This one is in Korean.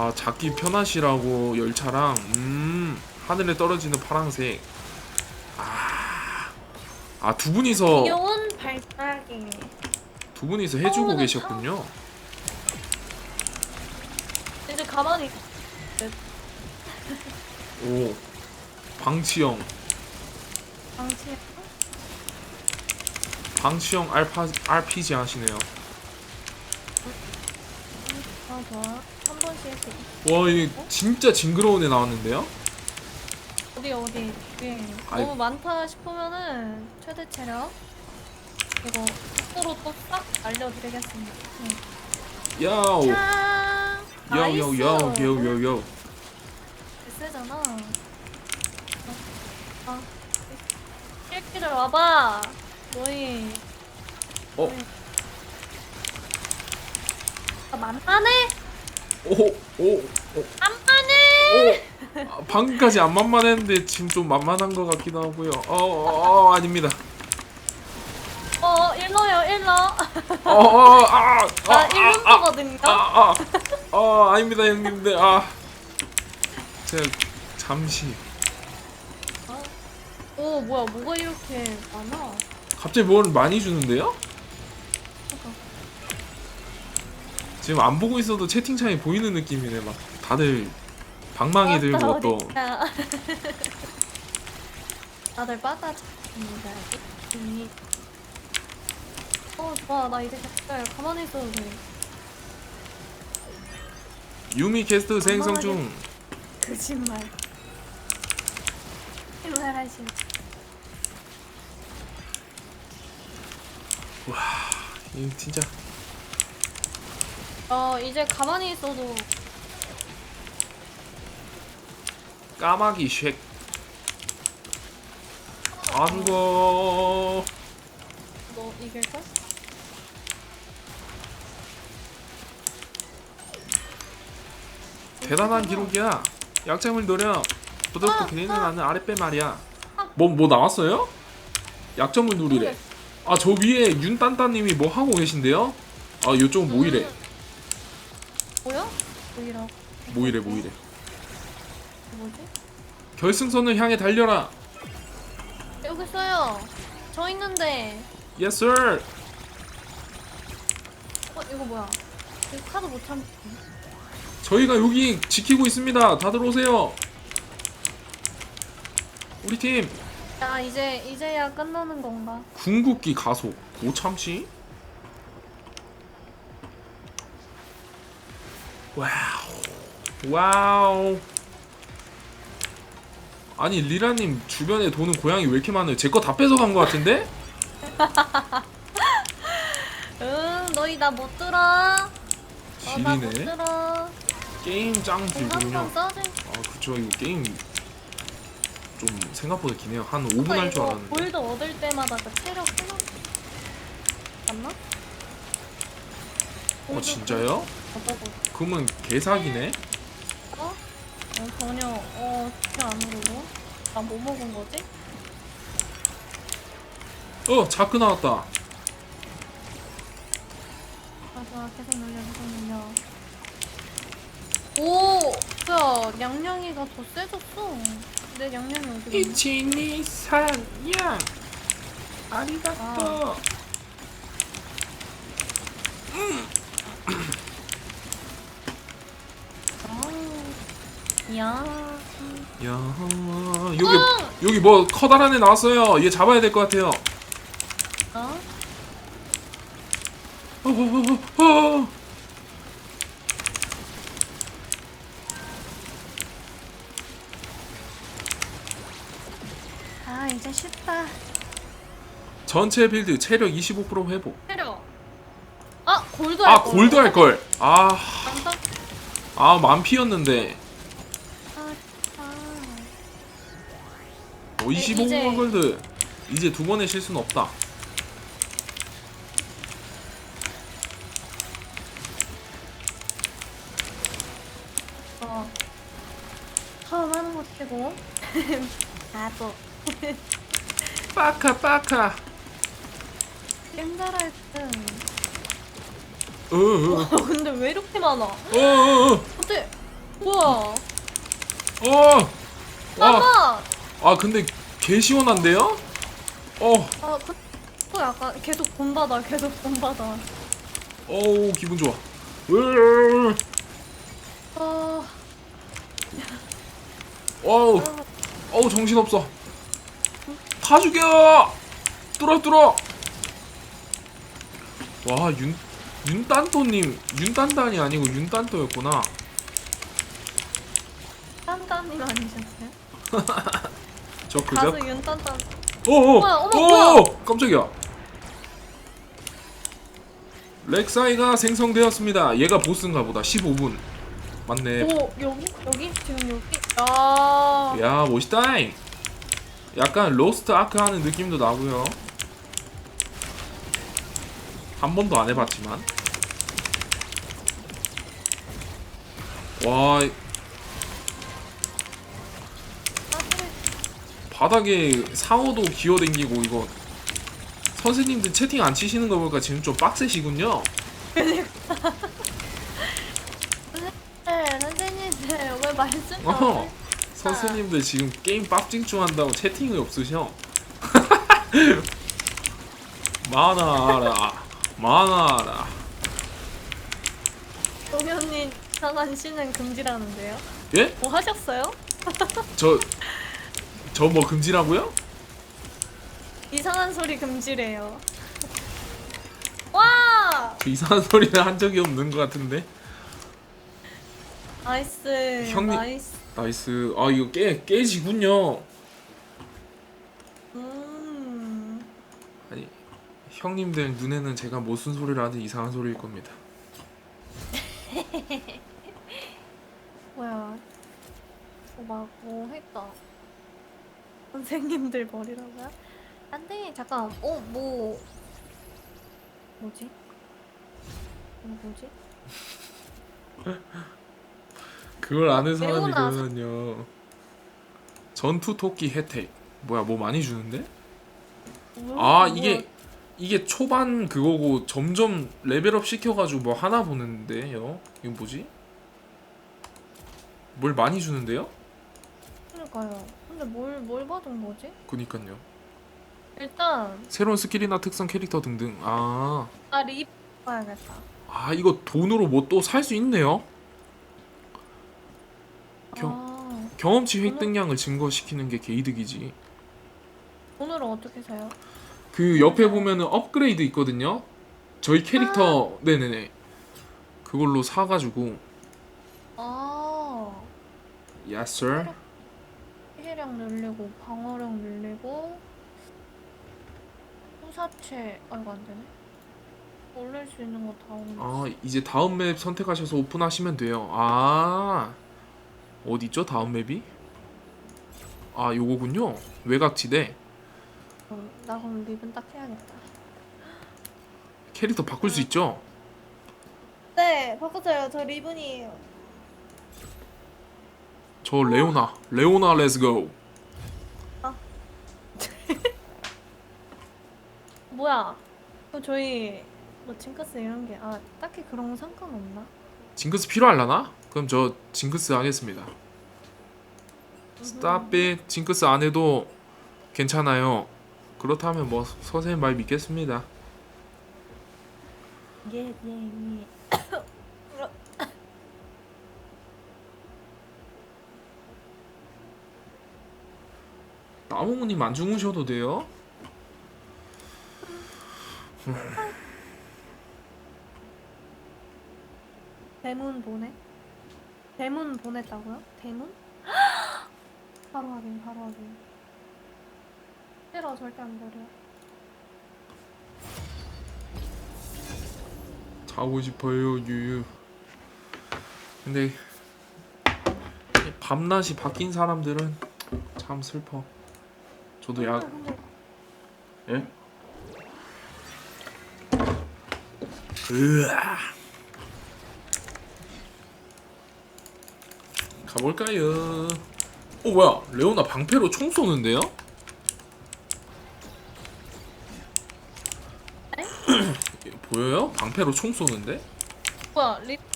아 잡기 편하시라고 열차랑 음 하늘에 떨어지는 파랑색 아아 두 분이서 귀여운 발사기. 두 분이서 해주고 어, 나 계셨군요 이제 가만히 오 방치형 방치. 방치형 알파 RPG 하시네요 아 좋아. 번씩 이렇게. 와 이게 진짜 징그러운 애 나왔는데요 어디 어디. 예. 아이. 너무 많다 싶으면은 최대 체력. 이거 속도로 또싹 알려드리겠습니다. 네. 야오 짠. 야오 야오 세잖아. 아, 새끼들 와봐. 너희. 어? 아, 만만해? 오오 만만해? 아, 방금까지 안 만만했는데 지금 좀 만만한 것 같기도 하고요. 어, 어, 어 아닙니다. 어, 일러요, 일러. 어, 어, 아, 아, 나 아, 일문거거든요. 아, 아, 아, 아, 아닙니다, 형님들. 아, 제가 잠시 오, 뭐야, 뭐가 이렇게 많아? 갑자기 뭘 많이 주는데요? 지금 안 보고 있어도 채팅창이 보이는 느낌이네. 막 다들 방망이 들고 어디야, 또 어디야. 다들 빠따집니다. 이. 어, 좋아. 나 이제 됐어요. 가만히 있어도 돼. 유미 캐스트 생성 중. 거짓말. 하시. 이 진짜 어, 이제 가만히 있어도 까마귀 쉑. 아 죽어. 너 이길걸? 대단한 기록이야. 약점을 노려. 부드럽고 아, 기능을 아. 하는 아랫배 말이야. 뭐 뭐 나왔어요? 약점을 누리래. 모르겠어. 아저 위에 윤딴따님이 뭐 하고 계신데요? 아 이쪽은 모이래. 음. 뭐야? 뭐이라 모이래 모이래. 뭐지? 결승선을 향해 달려라. 여기 있어요. 저 있는데. Yes. 어 이거 뭐야? 이거 카드 못 참. 저희가 여기 지키고 있습니다. 다들 오세요. 우리 팀 야 이제 이제야 끝나는 건가? 궁극기 가속 못 참지? 와우 와우 아니 리라님 주변에 도는 고양이 왜 이렇게 많아요? 제 거 다 뺏어간 것 같은데? 응 너희 나 못 들어. 어, 나못 지리네 들어. 게임 짱 길군요 한번 써줘. 아 그쵸 이거 게임 좀 생각보다 기네요 한 5분 할 줄 이거 알았는데 골드 얻을 때마다 그 체력 끊어. 맞나? 어 진짜요? 그러면 개사기네? 어? 어 전혀 어 전혀 안 오르고. 나 뭐 먹은 거지? 어 자크 나왔다 아 좋아 계속 늘려 계속 늘려. 오, 뭐야 양양이가 더 세졌어. 내 양양이 어디 갔냐? 이치니 산양 아리가또 아 야. 야 여기 여기 뭐 커다란 애 나왔어요 얘 잡아야 될 것 같아요 어? 어, 어, 어, 어, 어. 아 이제 쉽다. 전체 빌드 체력 25% 회복 때려. 아 골드 아할 걸. 골드 할 걸 아, 난다. 아 만피였는데 어, 25만 이제- 골드 이제 두 번의 실수는 없다 어. 처음 하는 거 치고. 바보. 빠카 빠카 게임 잘할 듯. 어어어어어 어, 근데 왜 이렇게 많아? 어, 어, 어. 어때? 뭐야? 어! 와! 아마 아 근데 개 시원한데요? 어! 아, 그, 또 약간 계속 본받아, 계속 본받아. 어우 기분 좋아 으으으으. 아, 어우 아, 어우 정신 없어 다 죽여 뚫어 뚫어 와 윤 윤딴또님 윤딴딴이 아니고 윤딴또였구나 딴딴님 아니셨어요? 저 그저 가수 윤딴딴. 오오 뭐야, 어머, 오 깜짝이야. 렉사이가 생성되었습니다. 얘가 보스인가 보다. 15분. 맞네. 오, 여기? 여기? 지금 여기? 야, 야 멋있다잉 약간 로스트 아크 하는 느낌도 나고요. 한 번도 안 해봤지만. 와 바닥에 상어도 기어댕기고 이거 선생님들 채팅 안 치시는 거 보니까 지금 좀 빡세시군요 네, 선생님들 왜 말씀. 안 선생님들 지금 게임 빡징충 한다고 채팅이 없으셔 많아라 많아라 동현님 이상한 씨는 금지라는데요? 예? 뭐 하셨어요? 저 저 뭐 금지라고요? 이상한 소리 금지래요. 와! 저 이상한 소리는 한 적이 없는 것 같은데 나이스. 형님. 나이스. 나이스 아 이거 깨 깨지군요 음. 아니 형님들 눈에는 제가 무슨 소리를 하든 이상한 소리일 겁니다 뭐야. 어, 막, 뭐 했다. 선생님들 머리라고요? 안 돼. 잠깐. 어, 뭐. 뭐지? 어, 뭐지? 그걸 아는 사람이 그러면요 전투 토끼 혜택 뭐야 뭐 많이 주는데? 뭐야, 아 이게 이게 초반 그거고 점점 레벨업 시켜가지고 뭐 하나 보는데요 이건 뭐지? 뭘 많이 주는데요? 그러니까요. 근데 뭘, 뭘 받은 거지? 그니까요. 일단, 새로운 스킬이나 특성 캐릭터 등등. 아, 아, 립 봐야겠다. 아 이거 돈으로 뭐 또 살 수 있네요? 경- 아, 경험치 획득량을 증거시키는 게 개이득이지. 돈으로 어떻게 사요? 그 옆에 보면은 업그레이드 있거든요? 저희 캐릭터 네네네. 그걸로 사가지고. 아, Yes sir 피해량 늘리고 방어력 늘리고 후사체 아이고 안 되네. 올릴 수 있는 거 다 올렸어. 아 이제 다음 맵 선택하셔서 오픈하시면 돼요 아 어디 있죠 다음 맵이 아 요거군요 외곽지대 어, 나 그럼 립은 딱 해야겠다. 캐릭터 바꿀 수 있죠 네, 바꿔줘요. 저 리븐이에요. 저 레오나 레오나 렛츠고 뭐야? 그럼 저희 뭐 징크스 이런 게 아 딱히 그런 거 상관없나? 징크스 필요할라나? 그럼 저 징크스 하겠습니다 스탑 잇 징크스 안 해도 괜찮아요 그렇다면 뭐 선생님 말 믿겠습니다 예, 예, 예. 나무님 안 주무셔도 돼요 대문 보내? 대문 보냈다고요? 대문? 바로 확인, 바로 확인. 싫어, 절대 안 버려. 자고 싶어요 유유 근데 이 밤낮이 바뀐 사람들은 참 슬퍼 저도 야 근데 예? 으아 가볼까요 어 뭐야 레오나 방패로 총 쏘는데요? 보여요? 방패로 총 쏘는데? 뭐야, 립